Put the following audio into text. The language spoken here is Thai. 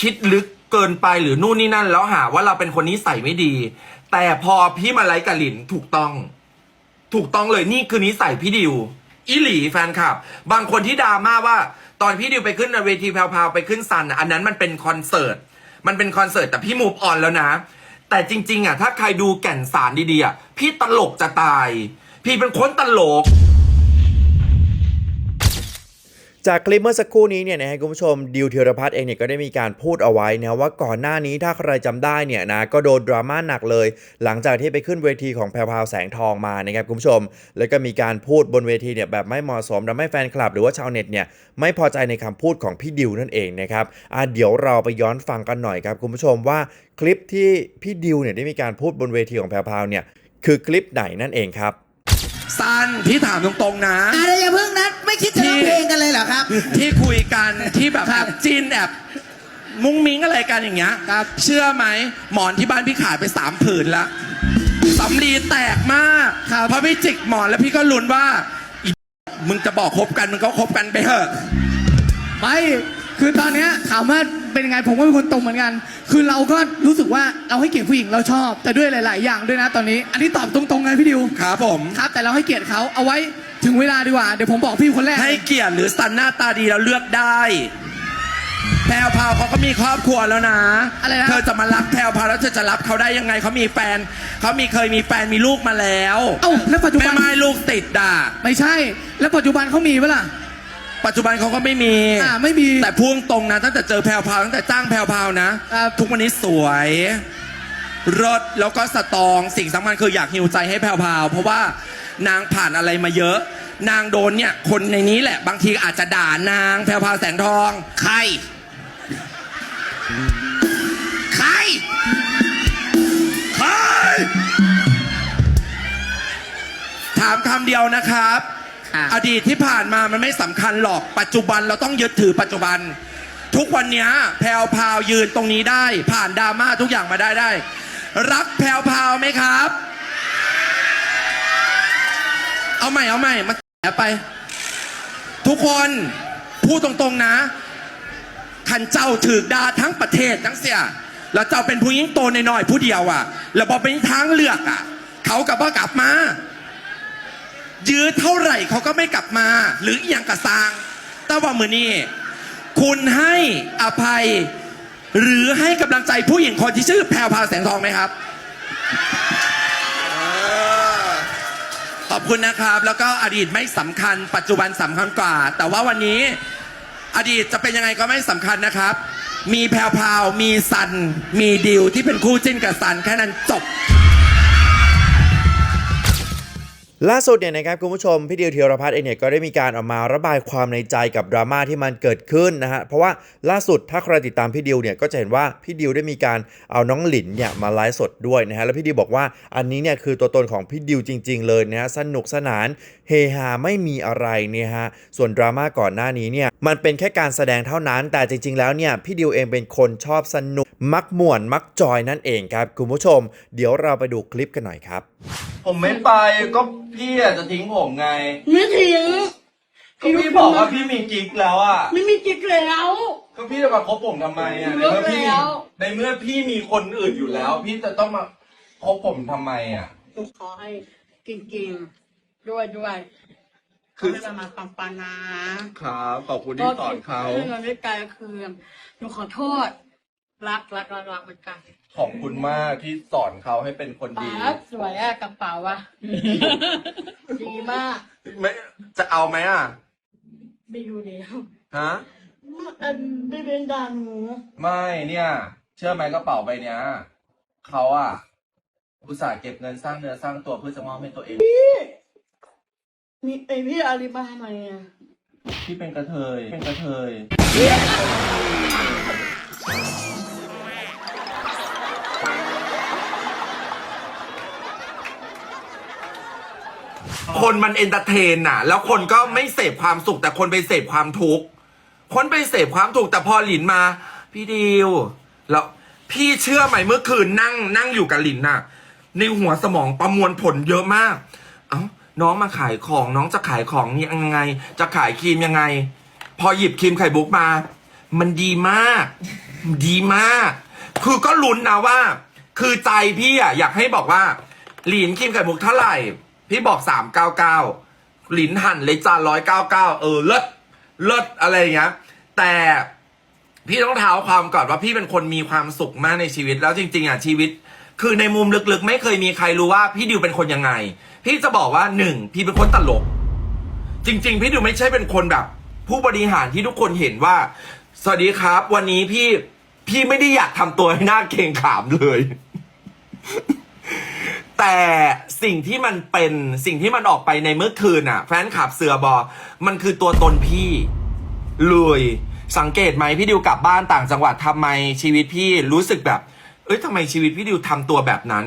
คิดลึกเกินไปหรือนู่นนี่นั่น แล้วหาว่าเราเป็นคนนิสัยไม่ดี แต่พอพี่มาไลฟ์กับหลินถูกต้อง ถูกต้องเลยนี่คือนิสัยพี่ดิวอีหลีแฟนคลับ บางคนที่ดราม่าว่า ตอนพี่ดิวไปขึ้นเวทีแพรวๆไปขึ้นซันอันนั้นมันเป็นคอนเสิร์ตมันเป็นคอนเสิร์ตแต่พี่มูฟออนแล้วนะ แต่จริง ๆอะถ้าใครดูแก่นสารดีๆอะพี่ตลกจะตาย พี่เป็นคนตลก จากคลิปเมื่อสักครู่นี้เนี่ยนะฮะคุณผู้ชมดิวเทยรพัฒน์เองเนี่ยก็ได้มีการพูดเอาไว้นะว่าก่อนหน้านี้ถ้าใครจำได้เนี่ยนะก็โดนดราม่าหนักเลย หลังจากที่ไปขึ้นเวทีของแพรวพาวแสงทองมานะครับคุณผู้ชม แล้วก็มีการพูดบนเวทีเนี่ยแบบไม่เหมาะสมทำให้แฟนคลับ หรือว่าชาวเน็ตเนี่ยไม่พอใจในคำพูดของพี่ดิวนั่นเองนะครับอะเดี๋ยวเราไปย้อนฟังกันหน่อยครับคุณผู้ชมว่าคลิปที่พี่ดิวเนี่ยได้มีการพูดบนเวทีของแพรพาวเนี่ยคือคลิปไหนนั่นเองครับ ซันพี่ถามตรงๆนะ อะไรอย่าเพิ่งนัดไม่คิดจะร้องเพลงกันเลยเหรอครับ ที่คุยกันที่แบบแอบจินแอบมุ้งมิ้งอะไรกันอย่างเงี้ยครับ เชื่อไหมหมอนที่บ้านพี่ขายไปสามผืนละสำลีแตกมากเพราะพี่จิกหมอนแล้วพี่ก็ลุ้นว่าอีมึงจะบอกคบกันมึงก็คบกันไปเถอะ ไม่ คือตอนเนี้ยถามว่าเป็นยังไงผมก็เป็นคนตรงเหมือนกัน คือเราก็รู้สึกว่าเราให้เกียรติผู้หญิงเราชอบ แต่ด้วยหลาย ๆ อย่างด้วยนะตอนนี้ อันนี้ตอบตรงๆเลยพี่ดิวครับผม ครับ แต่เราให้เกียรติเขาเอาไว้ถึงเวลาดีกว่าเดี๋ยวผมบอกพี่คนแรกให้เกียรติหรือสันหน้าตาดีแล้วเลือกได้แพรวพราวเขาก็มีครอบครัวแล้วนะ อะไรนะ เธอจะมารักแพรวพราวแล้วเธอจะรับเขาได้ยังไงเขามีแฟนเขามีเคยมีแฟนมีลูกมาแล้วเอ้าแล้วปัจจุแม่บันไม้ลูกติดด่า ไม่ใช่ แล้วปัจจุบันเขามีปะล่ะ ปัจจุบันเขาก็ไม่มี อ่าไม่มี แต่พุ่งตรงนะตั้งแต่เจอแพรวพราวตั้งแต่จ้างแพรวพราวนะ ครับ ทุกวันนี้สวยรถแล้วก็สตรองสิ่งสำคัญคืออยากหิวใจให้แพรวพราวเพราะว่านางผ่านอะไรมาเยอะ นางโดนเนี่ย คนในนี้แหละ บางทีอาจจะด่านางแพรวพราวแสงทอง ใคร ใคร ใคร ถามคำเดียวนะครับ ค่ะ อดีตที่ผ่านมามันไม่สำคัญหรอกปัจจุบันเราต้องยึดถือปัจจุบัน ทุกวันเนี้ยแพรวพราวยืนตรงนี้ได้ ผ่านดราม่าทุกอย่างมาได้ได้ รักแพรวพราวไหมครับ เอาใหม่เอาใหม่มาแไป ทุกคนพูดตรงๆนะขันเจ้าถือดาทั้งประเทศทั้งเสีย แล้วเจ้าเป็นผู้หญิงโตนน้อยๆผู้เดียวอะ แล้วพอเป็นทางเลือกอะ เขากับว่ากลับมา ยื้อเท่าไหร่เขาก็ไม่กลับมา หรืออย่างกระซาง แต่ว่ามือนี้ คุณให้อภัย หรือให้กำลังใจผู้หญิงคนที่ชื่อแพรวพาวแสงทองไหมครับขอบคุณนะครับ แล้วก็อดีตไม่สำคัญ ปัจจุบันสำคัญกว่า แต่ว่าวันนี้อดีตจะเป็นยังไงก็ไม่สำคัญนะครับ มีแพรวพาวมีซัน มีดิวที่เป็นคู่จิ้นกับซันแค่นั้นจบ ล่าสุดเนี่ยนะครับคุณผู้ชมพี่เดียวเทียรพัฒน์เองเนี่ยก็ได้มีการออกมาระบายความในใจกับดราม่าที่มันเกิดขึ้นนะฮะเพราะว่าล่าสุดถ้าใครติดตามพี่เดียวเนี่ยก็จะเห็นว่าพี่เดียวได้มีการเอาน้องหลินเนี่ยมาไลฟ์สดด้วยนะฮะแล้วพี่ดิวบอกว่าอันนี้เนี่ยคือตัวตนของพี่ดิวจริง ๆ เลยนะฮะสนุกสนานเฮฮาไม่มีอะไรเนี่ยฮะส่วนดราม่าก่อนหน้านี้เนี่ยมันเป็นแค่การแสดงเท่านั้น แต่จริง ๆ แล้วเนี่ย พี่ดิวเองเป็นคนชอบสนุก มักม่วน มักจอยนั่นเองครับ คุณผู้ชม เดี๋ยวเราไปดูคลิปกันหน่อยครับ ผมไม่ไปก็พี่อะจะทิ้งผมไงไม่ทิ้งก็พี่บอกว่าพี่มีกิ๊กแล้วอะไม่มีกิ๊กแล้วก็พี่จะมาคบผมทำไมอะในเลิกเมื่อพี่แล้วในเมื่อพี่มีคนอื่นอยู่แล้ว พี่จะต้องมาคบผมทำไมอะหนูขอให้กินๆด้วยด้วย คือไม่จะมาปังปานะครับขอบคุณที่สอนเขาเรื่องไม่ไกลคือหนูขอโทษ รักรักรักรักเหมือนกันขอบคุณมากที่สอนเขาให้เป็นคนดีป๋าสวยอะกระเป๋าอะดีมาก ไม่จะเอาไหมอะไม่อยู่แล้วฮะอันไม่เป็นด่าหนูไม่เนี่ย เชื่อไหมกระเป๋าใบเนี้ยเขาอะอุตส่าห์เก็บเงินสร้างเนื้อสร้างตัวเพื่อจะมอบให้ตัวเอง มีไอพี่อาลีบาหน่อยอะพี่เป็นกระเทย เป็นกระเทย คนมันเอนเตอร์เทนน่ะ แล้วคนก็ไม่เสพความสุข แต่คนไปเสพความทุกข์ คนไปเสพความทุกข์แต่พอหลินมา พี่ดิวแล้วพี่เชื่อไหมเมื่อคืนนั่งนั่งอยู่กับหลินน่ะ ในหัวสมองประมวลผลเยอะมากเอ้า น้องมาขายของน้องจะขายของยังไง จะขายครีมยังไง พอหยิบครีมไข่บุกมา มันดีมาก ดีมาก คือก็ลุ้นนะว่า คือใจพี่อะอยากให้บอกว่าหลินครีมไข่มุกเท่าไหร่ พี่บอกสามเก้าเก้าหลินหั่นเลยจานร้อยเก้าเก้าเออเลิศเลิศอะไรอย่างเงี้ยแต่พี่ต้องเท้าความก่อนว่าพี่เป็นคนมีความสุขมากในชีวิตแล้วจริง ๆอะชีวิต คือในมุมลึกๆ ไม่เคยมีใครรู้ว่าพี่ดิวเป็นคนยังไง พี่จะบอกว่าหนึ่งพี่เป็นคนตลก จริง ๆ พี่ดิวไม่ใช่เป็นคนแบบ ผู้บริหารที่ทุกคนเห็นว่า สวัสดีครับ วันนี้พี่พี่ไม่ได้อยากทำตัวให้หน้าเกรงขามเลย แต่สิ่งที่มันเป็นสิ่งที่มันออกไปในเมื่อคืนอะ แฟนคลับเสือบอ มันคือตัวตนพี่เลยสังเกตไหมพี่ดิวกลับบ้านต่างจังหวัดทำไมชีวิตพี่รู้สึกแบบ เอ้ยทำไมชีวิตพี่ดิวทำตัวแบบนั้น